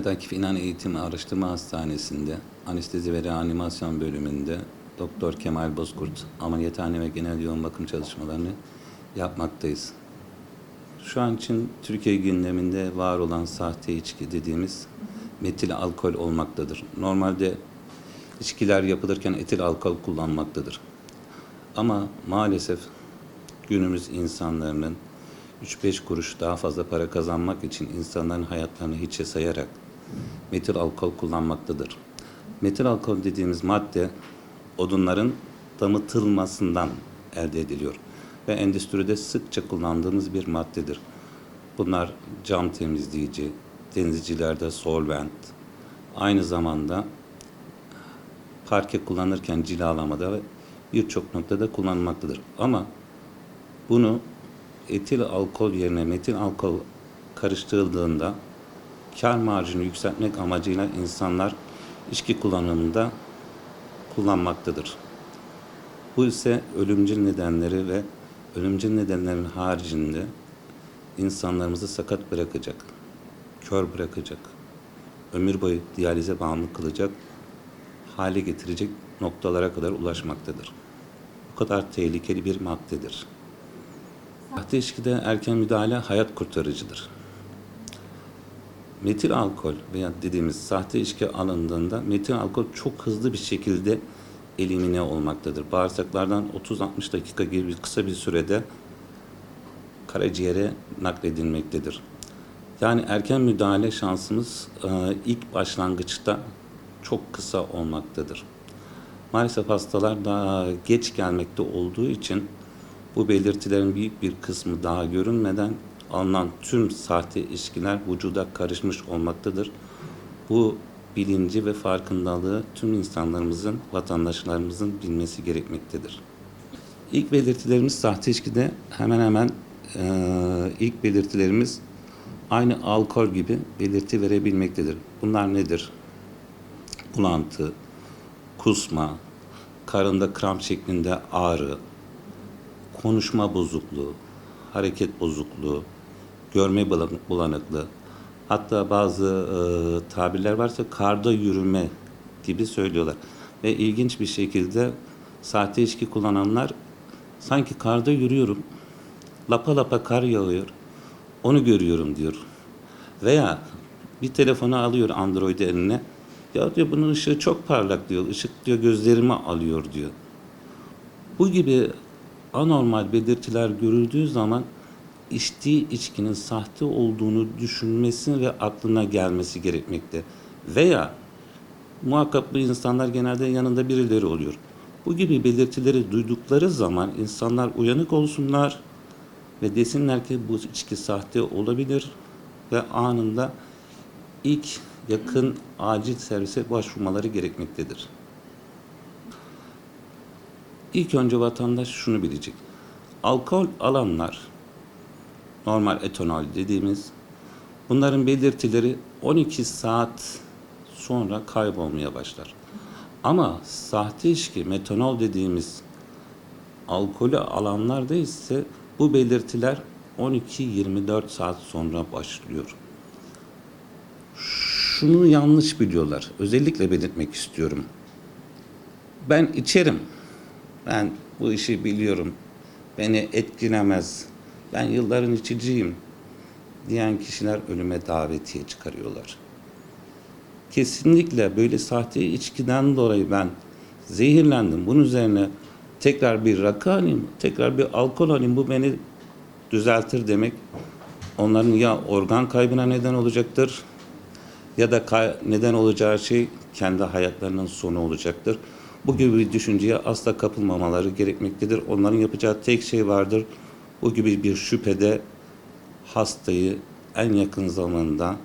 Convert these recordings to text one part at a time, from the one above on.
Mehmet Akif İnan Eğitim Araştırma Hastanesi'nde anestezi ve reanimasyon bölümünde Doktor Kemal Bozkurt ameliyathane ve genel yoğun bakım çalışmalarını yapmaktayız. Şu an için Türkiye gündeminde var olan sahte içki dediğimiz metil alkol olmaktadır. Normalde içkiler yapılırken etil alkol kullanmaktadır. Ama maalesef günümüz insanların 3-5 kuruş daha fazla para kazanmak için insanların hayatlarını hiçe sayarak metil alkol kullanmaktadır. Metil alkol dediğimiz madde odunların damıtılmasından elde ediliyor ve endüstride sıkça kullandığımız bir maddedir. Bunlar cam temizleyici, denizcilerde solvent, aynı zamanda parke kullanırken cilalamada ve birçok noktada kullanılmaktadır. Ama bunu etil alkol yerine metil alkol karıştırıldığında kar marjını yükseltmek amacıyla insanlar içki kullanımında kullanmaktadır. Bu ise ölümcül nedenleri ve ölümcül nedenlerin haricinde insanlarımızı sakat bırakacak, kör bırakacak, ömür boyu diyalize bağımlı kılacak hale getirecek noktalara kadar ulaşmaktadır. Bu kadar tehlikeli bir maddedir. Sahte ilişkide erken müdahale hayat kurtarıcıdır. Metil alkol veya dediğimiz sahte içki alındığında metil alkol çok hızlı bir şekilde elimine olmaktadır. Bağırsaklardan 30-60 dakika gibi kısa bir sürede karaciğere nakledilmektedir. Yani erken müdahale şansımız e, ilk başlangıçta çok kısa olmaktadır. Maalesef hastalar daha geç gelmekte olduğu için bu belirtilerin büyük bir kısmı daha görünmeden alınan tüm sahte ilişkiler vücuda karışmış olmaktadır. Bu bilinci ve farkındalığı tüm insanlarımızın, vatandaşlarımızın bilmesi gerekmektedir. İlk belirtilerimiz sahte içkide hemen hemen eee, ilk belirtilerimiz aynı alkol gibi belirti verebilmektedir. Bunlar nedir? Bulantı, kusma, karında kramp şeklinde ağrı, konuşma bozukluğu, hareket bozukluğu, görme bulan- bulanıklığı, hatta bazı e, tabirler varsa karda yürüme gibi söylüyorlar. Ve ilginç bir şekilde sahte içki kullananlar sanki karda yürüyorum, lapa lapa kar yağıyor, onu görüyorum diyor. Veya bir telefonu alıyor Android eline, ya diyor bunun ışığı çok parlak diyor, ışık diyor gözlerimi alıyor diyor. Bu gibi anormal belirtiler görüldüğü zaman içtiği içkinin sahte olduğunu düşünmesi ve aklına gelmesi gerekmekte. Veya muhakkak bu insanlar genelde yanında birileri oluyor. Bu gibi belirtileri duydukları zaman insanlar uyanık olsunlar ve desinler ki bu içki sahte olabilir ve anında ilk yakın acil servise başvurmaları gerekmektedir. İlk önce vatandaş şunu bilecek. Alkol alanlar, normal etanol dediğimiz, bunların belirtileri 12 saat sonra kaybolmaya başlar. Ama sahte içki, metanol dediğimiz alkolü alanlarda ise bu belirtiler 12-24 saat sonra başlıyor. Şunu yanlış biliyorlar. Özellikle belirtmek istiyorum. Ben içerim. Ben bu işi biliyorum. Beni etkilemez. Ben yılların içiciyim diyen kişiler ölüme davetiye çıkarıyorlar. Kesinlikle böyle sahte içkiden dolayı ben zehirlendim. Bunun üzerine tekrar bir rakı alayım, tekrar bir alkol alayım. Bu beni düzeltir demek. Onların ya organ kaybına neden olacaktır ya da neden olacağı şey kendi hayatlarının sonu olacaktır. Bu gibi bir düşünceye asla kapılmamaları gerekmektedir. Onların yapacağı tek şey vardır. Bu gibi bir şüphede hastayı en yakın zamanda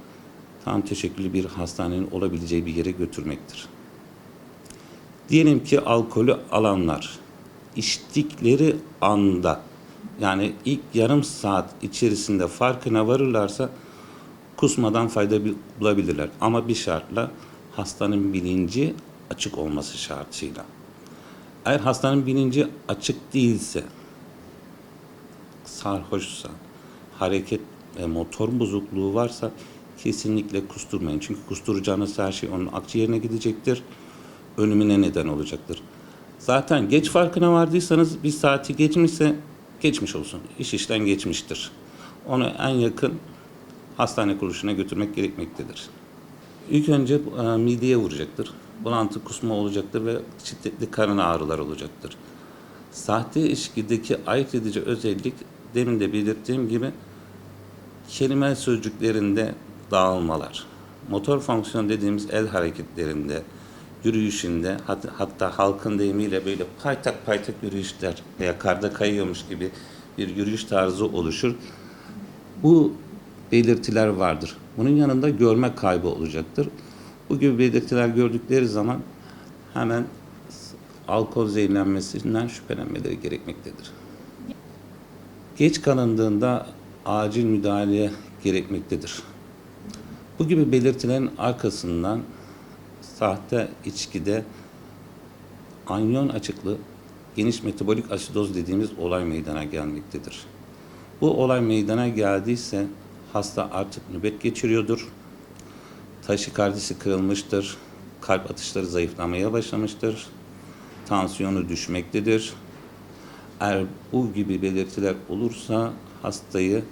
tam teşekküllü bir hastanenin olabileceği bir yere götürmektir. Diyelim ki alkolü alanlar içtikleri anda yani ilk yarım saat içerisinde farkına varırlarsa kusmadan fayda bulabilirler. Ama bir şartla hastanın bilinci açık olması şartıyla. Eğer hastanın bilinci açık değilse, sarhoşsa, hareket ve motor bozukluğu varsa kesinlikle kusturmayın. Çünkü kusturacağınız her şey onun akciğerine gidecektir. Ölümüne neden olacaktır. Zaten geç farkına vardıysanız bir saati geçmişse geçmiş olsun. İş işten geçmiştir. Onu en yakın hastane kuruluşuna götürmek gerekmektedir. İlk önce e, mideye vuracaktır. Bulantı kusma olacaktır ve şiddetli karın ağrılar olacaktır. Sahte ilişkideki ayırt edici özellik demin de belirttiğim gibi kelime sözcüklerinde dağılmalar. Motor fonksiyon dediğimiz el hareketlerinde, yürüyüşünde hat- hatta halkın deyimiyle böyle paytak paytak yürüyüşler veya karda kayıyormuş gibi bir yürüyüş tarzı oluşur. Bu belirtiler vardır. Bunun yanında görme kaybı olacaktır. Bu gibi belirtiler gördükleri zaman hemen alkol zehirlenmesinden şüphelenmeleri gerekmektedir. Geç kalındığında acil müdahale gerekmektedir. Bu gibi belirtilerin arkasından sahte içkide anyon açıklı geniş metabolik asidoz dediğimiz olay meydana gelmektedir. Bu olay meydana geldiyse hasta artık nöbet geçiriyordur. Taşikardisi kırılmıştır. Kalp atışları zayıflamaya başlamıştır. Tansiyonu düşmektedir. Eğer bu gibi belirtiler olursa hastayı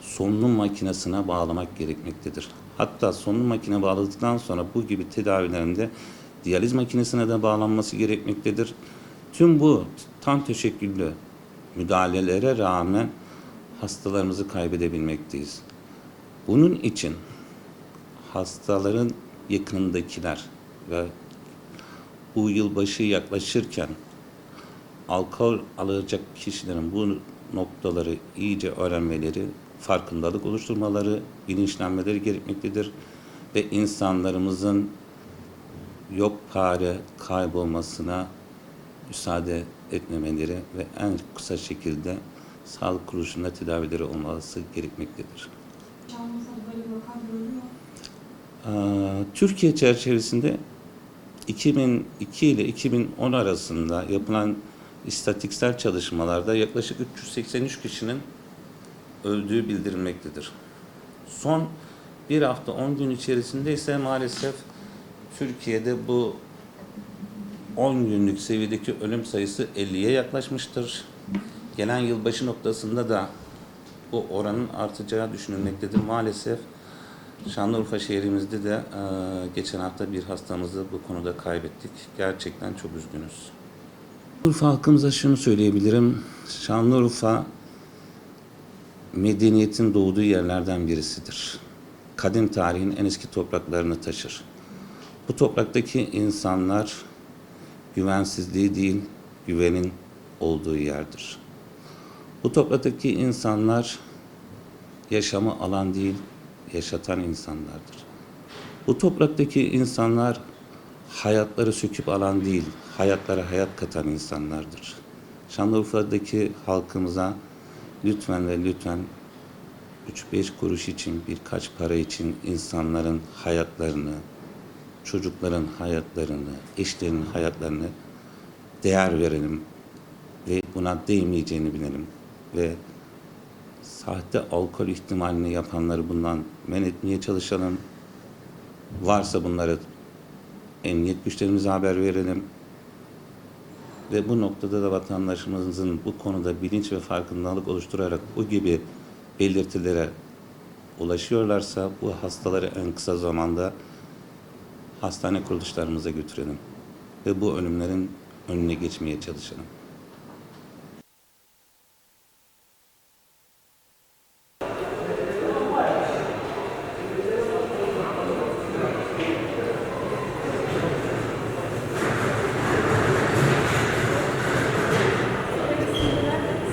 solunum makinesine bağlamak gerekmektedir. Hatta solunum makine bağladıktan sonra bu gibi tedavilerinde diyaliz makinesine de bağlanması gerekmektedir. Tüm bu tam teşekküllü müdahalelere rağmen hastalarımızı kaybedebilmekteyiz. Bunun için hastaların yakınındakiler ve bu yılbaşı yaklaşırken alkol alacak kişilerin bu noktaları iyice öğrenmeleri, farkındalık oluşturmaları, bilinçlenmeleri gerekmektedir. Ve insanlarımızın yok pare kaybolmasına müsaade etmemeleri ve en kısa şekilde sağlık kuruluşunda tedavileri olması gerekmektedir. Ee, Türkiye çerçevesinde 2002 ile 2010 arasında yapılan istatistiksel çalışmalarda yaklaşık 383 kişinin öldüğü bildirilmektedir. Son bir hafta 10 gün içerisinde ise maalesef Türkiye'de bu 10 günlük seviyedeki ölüm sayısı 50'ye yaklaşmıştır. Gelen yılbaşı noktasında da bu oranın artacağı düşünülmektedir. Maalesef Şanlıurfa şehrimizde de geçen hafta bir hastamızı bu konuda kaybettik. Gerçekten çok üzgünüz. Şanlıurfa halkımıza şunu söyleyebilirim. Şanlıurfa medeniyetin doğduğu yerlerden birisidir. Kadim tarihin en eski topraklarını taşır. Bu topraktaki insanlar güvensizliği değil, güvenin olduğu yerdir. Bu topraktaki insanlar yaşamı alan değil, yaşatan insanlardır. Bu topraktaki insanlar hayatları söküp alan değil, hayatlara hayat katan insanlardır. Şanlıurfa'daki halkımıza lütfen ve lütfen 3-5 kuruş için, birkaç para için insanların hayatlarını, çocukların hayatlarını, eşlerinin hayatlarını değer verelim ve buna değmeyeceğini bilelim ve sahte alkol ihtimalini yapanları bundan men etmeye çalışalım. Varsa bunları emniyet güçlerimize haber verelim. Ve bu noktada da vatandaşımızın bu konuda bilinç ve farkındalık oluşturarak bu gibi belirtilere ulaşıyorlarsa bu hastaları en kısa zamanda hastane kuruluşlarımıza götürelim. Ve bu ölümlerin önüne geçmeye çalışalım.